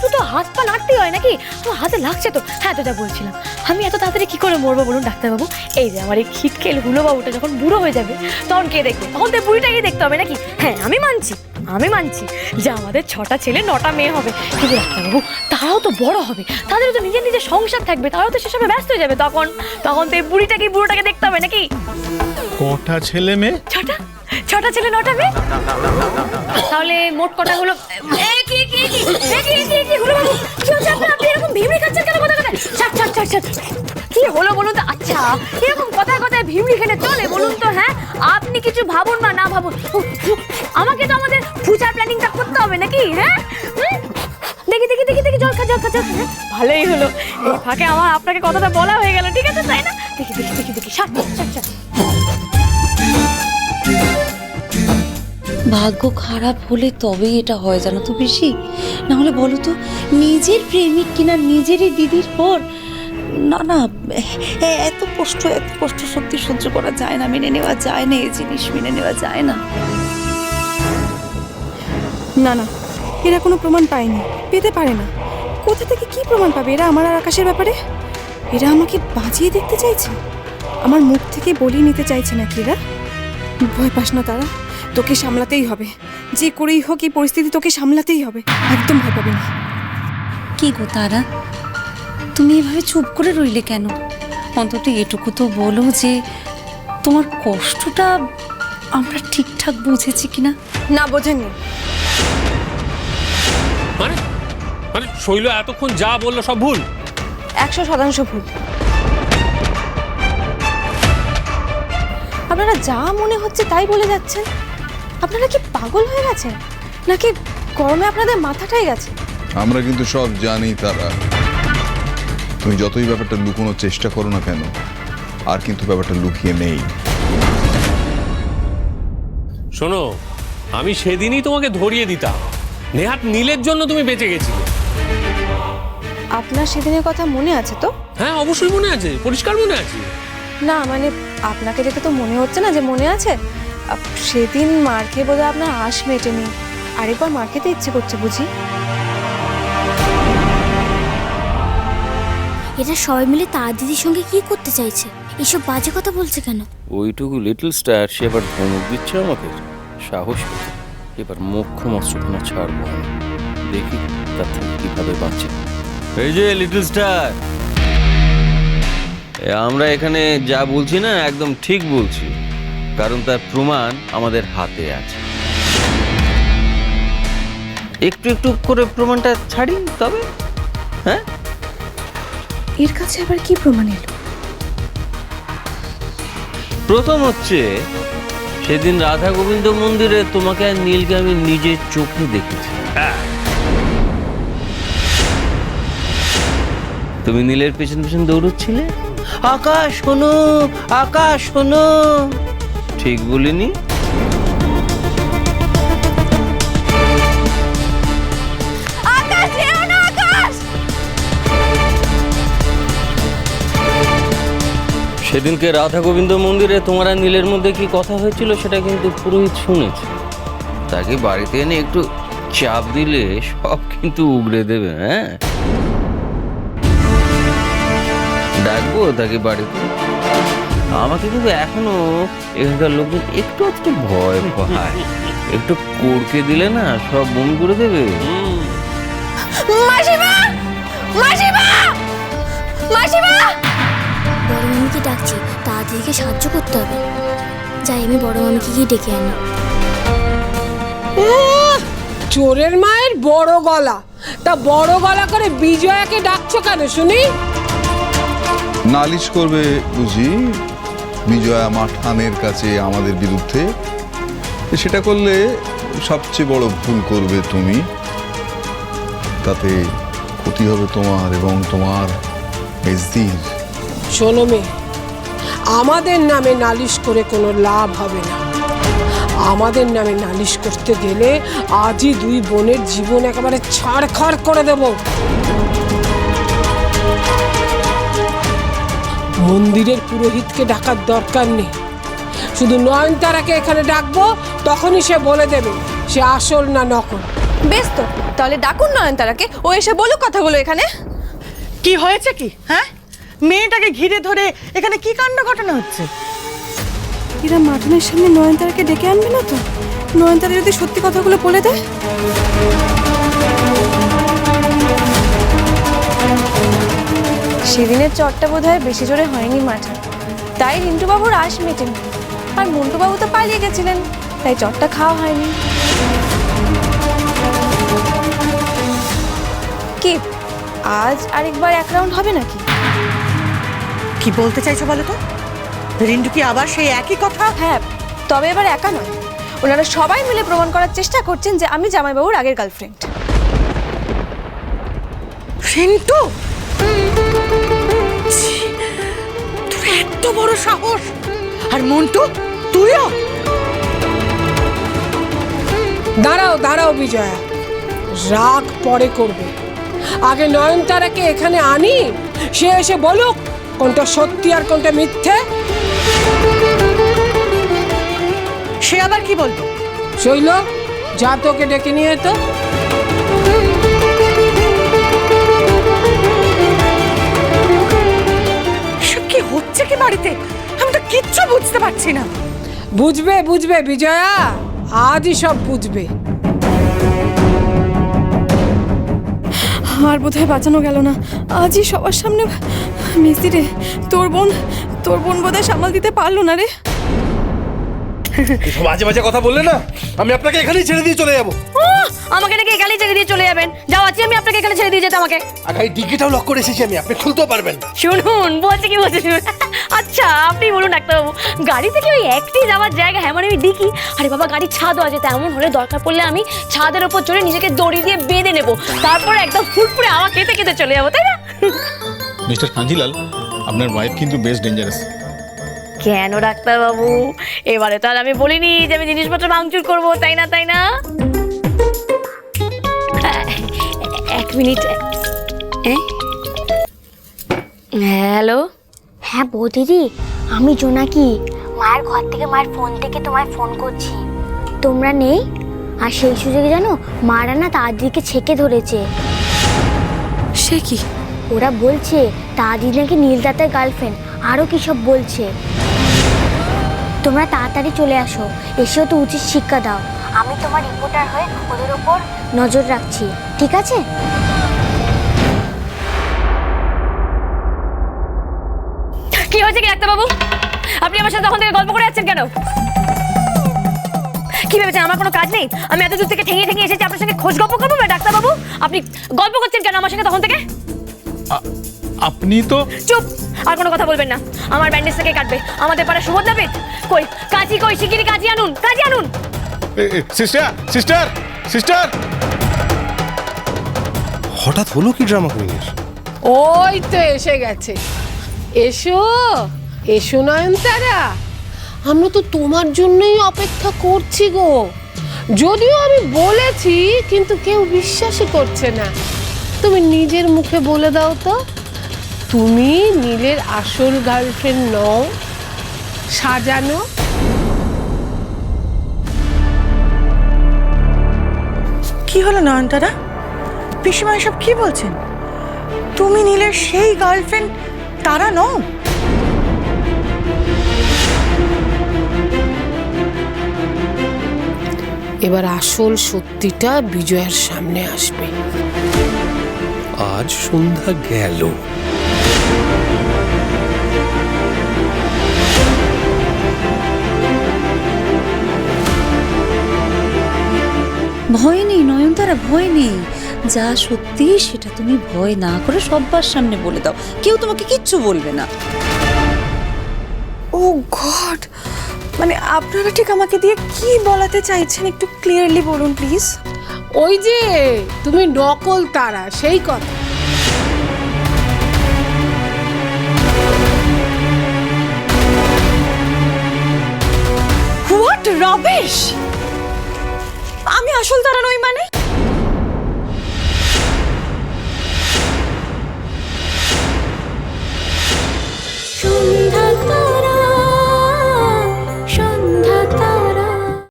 একটু তো হাত পা নাড়তেই হয় নাকি? আমার হাতে লাগছে তো। হ্যাঁ তো যা বলছিলাম। আমি এত তাড়াতাড়ি কি করে মরবো বলুন ডাক্তারবাবু? এই যে আমার এই খিটকেল হুলো বাবুটা যখন বুড়ো হয়ে যাবে তখন কে দেখবে? তখন তো বুড়িটাকেই দেখতে হবে নাকি? হ্যাঁ আমি মানছি আমি মানছি যে আমাদের ছটা ছেলে নটা মেয়ে হবে। কিন্তু ডাক্তারবাবু তারাও তো বড় হবে। তাদের তো নিজের নিজের সংসার থাকবে তারাও তো সেসবে ব্যস্ত হয়ে যাবে তখন। তখন তো এই বুড়িটাকে বুড়োটাকে দেখতে হবে নাকি? কটা ছেলে মেয়ে? ছটা? ছটা ছেলে নটা মেয়ে? তাহলে মোট কটা হলো এ, কি হলো বলুন। তো? আচ্ছা এরকম কথায় কথায় ভিমড়ি খেলে চলে বলুন তো হ্যাঁ? আপনি কিছু ভাবুন বা না ভাবুন। উফ, আমাকে তো আমাদের ফিউচার প্ল্যানিংটা করতে হবে নাকি হ্যাঁ? হুম? দেখি দেখি দেখি দেখি জল খা জল খা জল খা। হ্যাঁ, ভালোই হলো। এই ফাঁকে আমার আপনাকে কথাটা বলা হয়ে গেল ঠিক আছে? তাই না? দেখি দেখি দেখি দেখি। সাত সাত সাত ভাগ্য খারাপ হলে তবেই এটা হয়, জানো তো বেশি না হলে বলো তো, নিজের প্রেমিক কিনা নিজেরই দিদির পর? না না এত কষ্ট এত কষ্ট সত্যি সহ্য করা যায় না, মেনে নেওয়া যায় না, এই জিনিস মেনে নেওয়া যায় না। না না, এরা কোনো প্রমাণ পায়নি, পেতে পারে না। কোথা থেকে কি প্রমাণ পাবে? এরা আমার আর আকাশের ব্যাপারে? এরা আমাকে বাঁচিয়ে দেখতে চাইছে? আমার মুখ থেকে বলিয়ে নিতে চাইছে নাকি এরা? ভয় পাস না তারা। তোকে সামলাতেই হবে। যে করেই হোক এই পরিস্থিতি তোকে সামলাতেই হবে। একদম ভয় পাবে না। কি গো তারা? তুমি এভাবে চুপ করে রইলে কেন? অন্তত এটুকু তো বলো যে তোমার কষ্টটা আমরা ঠিকঠাক বুঝেছি কিনা? না বোঝেননি। মানে? মানে শৈল এতক্ষণ যা বলল সব ভুল? একশো শতাংশ ভুল। আপনারা যা মনে হচ্ছে তাই বলে যাচ্ছেন? আপনারা কি পাগল হয়ে গেছেন? নাকি গরমে আপনাদের মাথাটাই গেছে? আমরা কিন্তু সব জানি তারা। তুমি যতই ব্যাপারটা লুকোনোর চেষ্টা করো না কেন আর কিন্তু ব্যাপারটা লুকিয়ে নেই। শোনো আমি সেদিনই তোমাকে ধরিয়ে দিতাম। নেহাত নীলের জন্য তুমি বেঁচে গেছিলে। আপনার সেদিনের কথা মনে আছে তো? হ্যাঁ অবশ্যই মনে আছে। পরিষ্কার মনে আছে। না মানে আপনাকে দেখে তো মনে হচ্ছে না যে মনে আছে? সেদিন মার খেয়ে বোধহয় আপনার আশ মেটেনি। আরেকবার মার খেতে ইচ্ছে করছে বুঝি। এরা সবাই মিলে তার দিদির সঙ্গে কি করতে চাইছে? এসব বাজে কথা বলছে কেন? ওইটুকু লিটল স্টার সে এবার ধমক দিচ্ছে আমাকে? সাহস এবার মুখ্য মস্ত্রখানা ছাড়বো। দেখি তার থেকে কীভাবে বাঁচে। এই যে লিটল স্টার আমরা এখানে যা বলছি না একদম ঠিক বলছি। কারণ তার প্রমাণ আমাদের হাতে আছে। একটু একটু করে প্রমাণটা ছাড়ি তবে? হ্যাঁ? এর কাছে আবার কি প্রমাণ এলো? প্রথম হচ্ছে সেদিন রাধা গোবিন্দ মন্দিরে তোমাকে আর নীলকে আমি নিজের চোখে দেখেছি। তুমি নীলের পেছন পেছন দৌড়চ্ছিলে? আকাশ শোনো আকাশ শোনো ঠিক বলিনি। সেদিনকে রাধা গোবিন্দ মন্দিরে তোমার আর নীলের মধ্যে কি কথা হয়েছিল সেটা কিন্তু পুরোহিত শুনেছে। তাকে বাড়িতে এনে একটু চাপ দিলে সব কিন্তু উগড়ে দেবে হ্যাঁ? ডাকবো তাকে বাড়িতে। আমাকে কিন্তু এখনও এখানকার লোকজন একটু একটু ভয় পায়। একটু কোড়কে দিলে না সব বমি করে দেবে। মাসিমা! মাসিমা! মাসিমা! বড় মামিকে ডাকছি? তাড়াতাড়িকে সাহায্য করতে হবে। যাই আমি বড় মামিকে গিয়ে ডেকে আনি। চোরের মায়ের বড় গলা। তা বড় গলা করে বিজয়াকে ডাকছো কেন শুনি? নালিশ করবে বুঝি? বিজয়া মাঠানের কাছে আমাদের বিরুদ্ধে। সেটা করলে সবচেয়ে বড় ভুল করবে তুমি। তাতে ক্ষতি হবে তোমার এবং তোমার মেজদির। শোনো আমাদের নামে নালিশ করে কোনো লাভ হবে না। আমাদের নামে নালিশ করতে গেলে আজই দুই বোনের জীবন একেবারে ছাড়খাড় করে দেব। মন্দিরের পুরোহিতকে ডাকার দরকার নেই। শুধু নয়নতারাকে এখানে ডাকবো তখনই সে বলে দেবে সে আসল না নকল। বেশ তো তাহলে ডাকুন নয়নতারাকে ও এসে বলুক কথাগুলো এখানে। কি হয়েছে কি হ্যাঁ? মেয়েটাকে ঘিরে ধরে এখানে কি কাণ্ড ঘটনা হচ্ছে? এরা মাটনের সামনে নয়নতারাকে ডেকে আনবে না তো? নয়নতারা যদি সত্যি কথাগুলো বলে দেয়? সেদিনের চটটা বোধ হয় বেশি জোরে হয়নি মাঠে। তাই রিন্টুবাবুর আশ মেটেনি। আর মন্টুবাবু তো পালিয়ে গেছিলেন তাই চটটা খাওয়া হয়নি। কি আজ আরেকবার এক রাউন্ড হবে নাকি? কি বলতে চাইছো বলো তো? রিন্টু কি আবার সেই একই কথা? হ্যাঁ তবে এবার একা নয়। ওনারা সবাই মিলে প্রমাণ করার চেষ্টা করছেন যে আমি জামাইবাবুর আগের গার্লফ্রেন্ড রিন্টু? এত বড় সাহস। আর মন্টু তুইও? দাঁড়াও দাঁড়াও বিজয়া। রাগ পরে করবে। আগে নয়নতারাকে এখানে আনি সে এসে বলুক কোনটা সত্যি আর কোনটা মিথ্যে। সে আবার কি বলব? শৈল যা তোকে ডেকে নিয়ে তো। হচ্ছে কি বাড়িতে? আমি তো কিচ্ছু বুঝতে পারছি না। বুঝবে বুঝবে বিজয়া। আজই সব বুঝবে। আর বোধহয় বাঁচানো গেল না। আজই সবার সামনে মিস্ত্রি রে তোর বোন তোর বোন বোধহয় সামাল দিতে পারল না রে। এসব বাজে বাজে কথা বললে না আমি আপনাকে এখানেই ছেড়ে দিয়ে চলে যাব। আমাকে নাকি এখানেই ছেড়ে দিয়ে চলে যাবেন। যাও আছি আমি আপনাকে এখানে ছেড়ে দিয়ে যেতে আমাকে। আগাই ডিগ্রিটাও লক করে এসেছি আমি আপনি খুলতেও পারবেন না। শুনুন বলছে কি বলছে শুনুন। আচ্ছা আপনি বলুন ডাক্তারবাবু গাড়ি থেকে ওই একটি যাওয়ার জায়গা হ্যাঁ মানে আমি দেখি আরে বাবা গাড়ির ছাদও আছে তেমন হলে দরকার পড়লে আমি ছাদের ওপর চড়ে নিজেকে দড়ি দিয়ে বেঁধে নেব। তারপরে একদম ফুটফুটে আমার খেতে খেতে চলে যাব তাই না? মিস্টার কাঞ্জিলাল আপনার ওয়াইফ কিন্তু বেশ ডেঞ্জারাস কেন ডাক্তারবাবু? এবারে তো আর আমি বলিনি যে আমি জিনিসপত্র ভাঙচুর করব তাই না তাই না? এক মিনিট? হ্যালো? হ্যাঁ বৌদিদি আমি জোনাকি। মায়ের ঘর থেকে মায়ের ফোন থেকে তোমায় ফোন করছি। তোমরা নেই? আর সেই সুযোগে জানো মারা না তাদিকে ছেকে ধরেছে। সে কি? ওরা বলছে তাদি নাকি নীলদাতার গার্লফ্রেন্ড আরও কী সব বলছে। তোমরা তাড়াতাড়ি চলে আসো। এসেও তো উচিত শিক্ষা দাও। আমি তোমার রিপোর্টার হয়ে ওদের ওপর নজর রাখছি ঠিক আছে? কি হয়েছে কি ডাক্তারবাবু? আপনি আমার সাথে তখন থেকে গল্প করে যাচ্ছেন কেন? কি ভেবেছেন? আমার কোনো কাজ নেই? আমি এত দূর থেকে ঠেঙিয়ে ঠেঙিয়ে এসেছি আপনার সঙ্গে খোঁজ গল্প করব ডাক্তারবাবু? আপনি গল্প করছেন কেন আমার সঙ্গে তখন থেকে? আপনি তো চুপ! আর কোনো কথা বলবেন না। আমার ব্যান্ডেজ থেকে কাটবে। আমাদের পাড়া সুভদ্রা পেট? কই? কাজী কই? শিগগিরি কাজী আনুন কাজী আনুন! সিস্টার সিস্টার সিস্টার হঠাৎ হলো কি ড্রামা কুইনের ওই তো এসে গেছে। এসো এসো নয়নতারা। আমরা তো তোমার জন্যই অপেক্ষা করছি গো। যদিও আমি বলেছি কিন্তু কেউ বিশ্বাসই করছে না। তুমি নিজের মুখে বলে দাও তো। তুমি নীলের আসল গার্লফ্রেন্ড নও সাজানো। কি হলো নয়নতারা? পিসিমা এসব কি বলছেন? তুমি নীলের সেই গার্লফ্রেন্ড তারা নও? এবার আসল সত্যিটা বিজয়ের সামনে আসবে। আজ সন্ধ্যা গেল। ভয় নেই নয়নতারা ভয় নেই। যা সত্যি সেটা তুমি ভয় না করে সব্বার সামনে বলে দাও। কেউ তোমাকে কিচ্ছু বলবে না। ও গড মানে আপনারা ঠিক আমাকে দিয়ে কি বলাতে চাইছেন একটু ক্লিয়ারলি বলুন প্লিজ ওই যে তুমি নকল তারা সেই কথা। রবিশ আমি আসল তারা নই মানে?